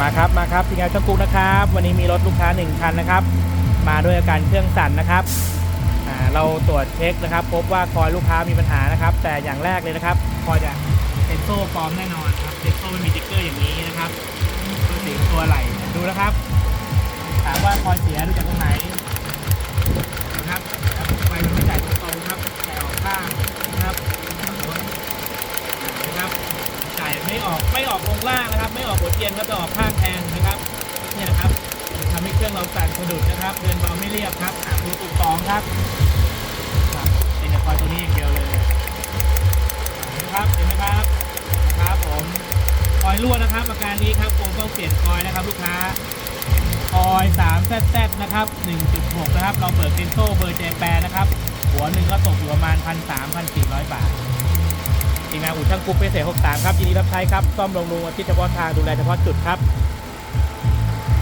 มาครับมาครับทีมงานช่างกุ๊กนะครับ วันนี้มีรถลูกค้าหนึ่งคันนะครับ มาด้วยอาการเครื่องสั่นนะครับเราตรวจเช็คนะครับ พบว่าคอยลูกค้ามีปัญหานะครับ แต่อย่างแรกเลยนะครับ คอยจะเป็นโซ่ปลอมแน่นอนครับเซ็นโซ่ไม่มีติ๊กเกอร์อย่างนี้นะครับตัวสีตัวไหลดูนะครับ ถามว่าคอยเสียดูจากตรงไหนนะครับไฟมันไม่จ่ายตรงๆครับแต่ออกข้างนะครับนะครับ จ่าย ไม่ออกไม่ออกลงล่างนะครับ ไม่ออกหัวเทียนครับจะออกข้างแทนนะครับเนี่ยนะครับทำให้เครื่องเราสั่นสะดุดนะครับเดินเบาไม่เรียบครับหาตัวตุกสองครับครับเป็นแต่คอยตัวนี้อย่างเดียวเลยเห็นไหมครับเห็นไหมครับนะครับผมคอยรั่วนะครับ อาการนี้ครับคงต้องเปลี่ยนคอยนะครับ ลูกค้าคอย3 z z นะครับ 1.6 นะครับ เราเปิดเซนโซเบอร์เจแปนนะครับ หัวหนึ่งก็ตกอยู่ประมาณ 1,300-1,400 บาท ทีมงานอู่ช่างกุ๊กเป็นเศษ63ครับยินดีรับใช้ครับซ่อมลงรูอาทิตย์เฉพาะทางดูแลเฉพาะจุดครับ